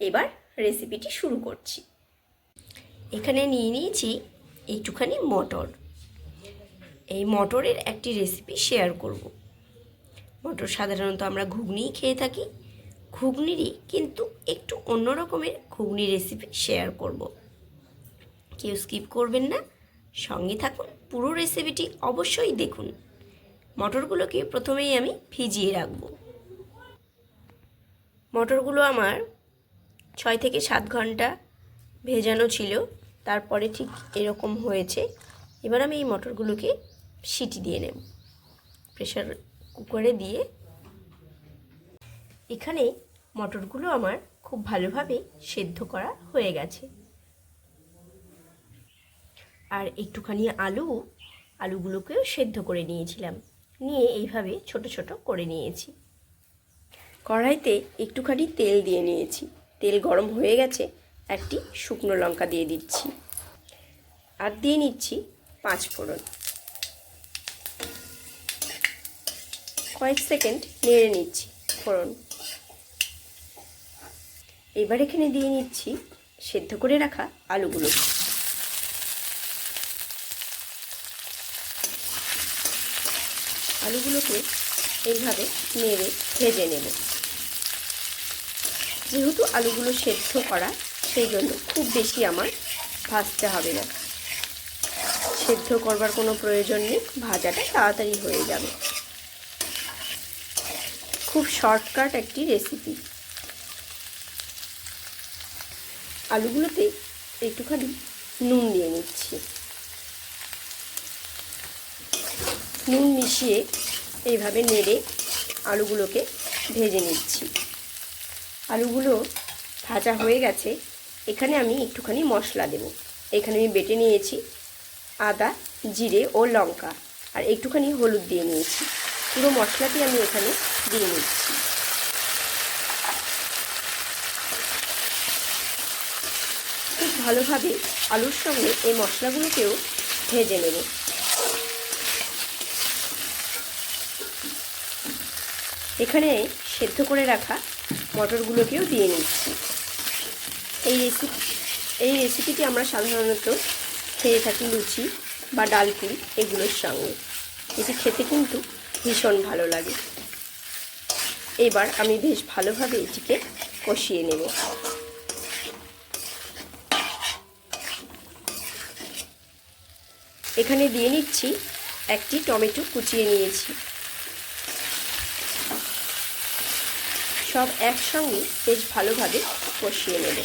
এবার রেসিপিটি শুরু করছি। এখানে নিয়ে নিয়েছি একটুখানি মটর। এই মটরের একটি রেসিপি শেয়ার করব। মটর সাধারণত আমরা ঘুগনিই খেয়ে থাকি। ঘুগনিরই কিন্তু একটু অন্য রকমের ঘুগনি রেসিপি শেয়ার করব। কেউ স্কিপ করবেন না। সঙ্গে থাকুন, পুরো রেসিপিটি অবশ্যই দেখুন। মটরগুলোকে প্রথমেই আমি ভিজিয়ে রাখব। মটরগুলো আমার ছয় থেকে সাত ঘণ্টা ভেজানো ছিল। তারপরে ঠিক এরকম হয়েছে। এবার আমি এই মটরগুলোকে সিটি দিয়ে নেব। প্রেশার কুকারে দিয়ে। এখানে মটরগুলো আমার খুব ভালোভাবে সেদ্ধ করা হয়ে গেছে। আর একটুখানি আলু, আলুগুলোকেও সেদ্ধ করে নিয়েছিলাম। নিয়ে এইভাবে ছোট ছোট করে নিয়েছি। কড়াইতে একটুখানি তেল দিয়ে নিয়েছি। তেল গরম হয়ে গেছে, একটি শুকনো লঙ্কা দিয়ে দিচ্ছি। আর দিয়ে নিচ্ছি পাঁচ ফোড়ন। কয়েক সেকেন্ড নেড়ে নিচ্ছি ফোড়ন। এবার এখানে দিয়ে নিচ্ছি সেদ্ধ করে রাখা আলুগুলো। আলুগুলোকে এইভাবে নেড়ে ভেজে নেব। যেহেতু আলুগুলো সেদ্ধ করা, সেই জন্য খুব বেশি আমার ভাজতে হবে না। সেদ্ধ করবার কোনো প্রয়োজন নেই, ভাজাটা তাড়াতাড়ি হয়ে যাবে। খুব শর্টকাট একটি রেসিপি আলুগুলোতে একটুখানি নুন দিয়ে নিচ্ছি। নুন মিশিয়ে এইভাবে নেড়ে আলুগুলোকে ভেজে নিচ্ছি। আলুগুলো ভাজা হয়ে গেছে। এখানে আমি একটুখানি মশলা দেব। এখানে আমি বেটে নিয়েছি আদা, জিরে ও লঙ্কা। আর একটুখানি হলুদ দিয়ে নিয়েছি। পুরো মশলাটি আমি এখানে দিয়ে নিচ্ছি। খুব ভালোভাবে আলুর সঙ্গে এই মশলাগুলোকেও ভেজে নেব। এখানে সেদ্ধ করে রাখা মটরগুলোকেও দিয়ে নিচ্ছি। এই রেসিপি এই রেসিপিটি আমরা সাধারণত খেয়ে থাকি লুচি বা ডালপুরি এগুলোর সঙ্গে। এটি খেতে কিন্তু ভীষণ ভালো লাগে। এবার আমি বেশ ভালোভাবে এটিকে কষিয়ে নেব। এখানে দিয়ে নিচ্ছি একটি টমেটো কুচিয়ে নিয়েছি। সব একসঙ্গে বেশ ভালোভাবে কষিয়ে নেব।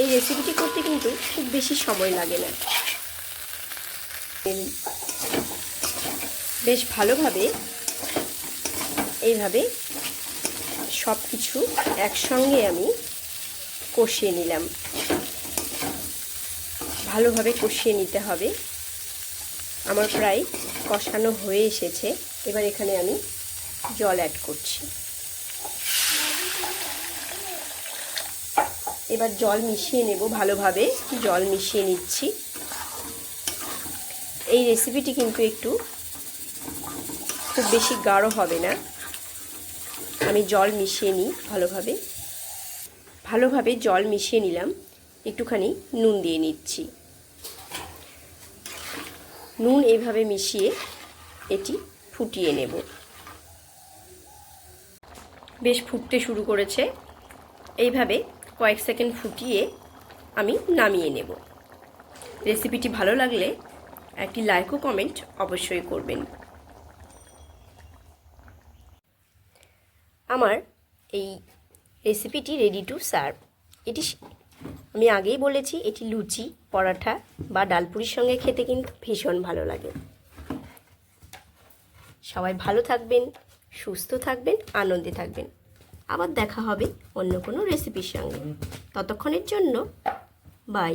এই রেসিপিটি করতে কিন্তু খুব বেশি সময় লাগে না। বেশ ভালোভাবে এইভাবে সব কিছু একসঙ্গে আমি কষিয়ে নিলাম। ভালোভাবে কষিয়ে নিতে হবে। আমার প্রায় কষানো হয়ে এসেছে। এবার এখানে আমি জল অ্যাড করছি। এবার জল মিশিয়ে নেব, ভালোভাবে জল মিশিয়ে নিচ্ছি। এই রেসিপিটি কিন্তু একটু খুব বেশি গাঢ় হবে না। আমি জল মিশিয়ে নিই ভালোভাবে। ভালোভাবে জল মিশিয়ে নিলাম। একটুখানি নুন দিয়ে নিচ্ছি। নুন এইভাবে মিশিয়ে এটি ফুটিয়ে নেব। বেশ ফুটতে শুরু করেছে। এইভাবে কয়েক সেকেন্ড ফুটিয়ে আমি নামিয়ে নেব। রেসিপিটি ভালো লাগলে একটি লাইক ও কমেন্ট অবশ্যই করবেন। আমার এই রেসিপিটি রেডি টু সার্ভ এটি আমি আগেই বলেছি, এটি লুচি পরাঠা বা ডালপুরির সঙ্গে খেতে কিন্তু ভীষণ ভালো লাগে। সবাই ভালো থাকবেন, সুস্থ থাকবেন, আনন্দে থাকবেন। আবার দেখা হবে অন্য কোনো রেসিপির সঙ্গে। ততক্ষণের জন্য বাই